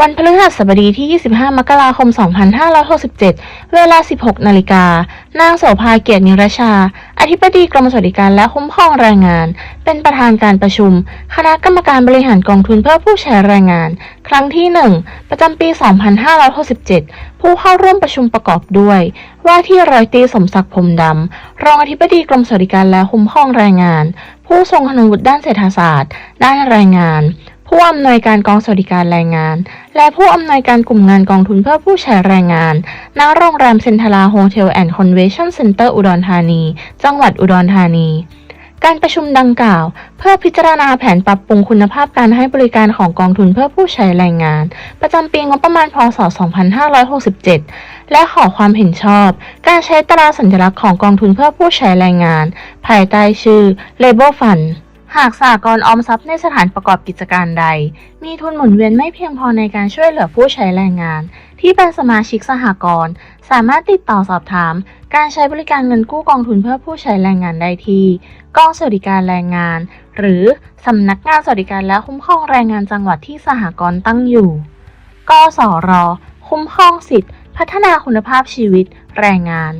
วันพฤหัสบดีที่ 25 มกราคม 2567 เวลา 16 นาฬิกา นางโสภาเกียรตินิรชา อธิบดีกรมสวัสดิการและคุ้มครองแรงงาน เป็นประธานการประชุม คณะกรรมการบริหารกองทุนเพื่อผู้ใช้แรงงาน ครั้งที่ 1 ประจำปี 2567 ผู้เข้าร่วมประชุมประกอบด้วย ว่าที่ร้อยตีสมศักดิ์พรมดำ รองอธิบดีกรมสวัสดิการและคุ้มครองแรงงาน ผู้ทรงคุณวุฒิด้านเศรษฐศาสตร์ ด้านแรงงาน ผู้อำนวยการกองสวัสดิการแรงงาน และผู้อำนวยการกลุ่มงานกองทุนเพื่อผู้ใช้แรงงาน ณ โรงแรมเซ็นทราโฮเทลแอนด์คอนเวนชั่นเซ็นเตอร์อุดรธานี จังหวัดอุดรธานี การประชุมดังกล่าว เพื่อพิจารณาแผนปรับปรุงคุณภาพการให้บริการของกองทุนเพื่อผู้ใช้แรงงาน ประจำปีงบประมาณพศ 2567 และขอความเห็นชอบ การใช้ตราสัญลักษณ์ของกองทุนเพื่อผู้ใช้แรงงาน ภายใต้ชื่อ Labor Fund หากสหกรณ์ออมทรัพย์ในสถานประกอบกิจการใด มีทุนหมุนเวียนไม่เพียงพอในการช่วยเหลือผู้ใช้แรงงาน ที่เป็นสมาชิกสหกรณ์สามารถติดต่อสอบถาม การใช้บริการเงินกู้กองทุนเพื่อผู้ใช้แรงงานได้ที่ กองสวัสดิการแรงงาน หรือสำนักงานสวัสดิการและคุ้มครองแรงงานจังหวัดที่สหกรณ์ตั้งอยู่ กสร คุ้มครองสิทธิพัฒนาคุณภาพชีวิต แรงงาน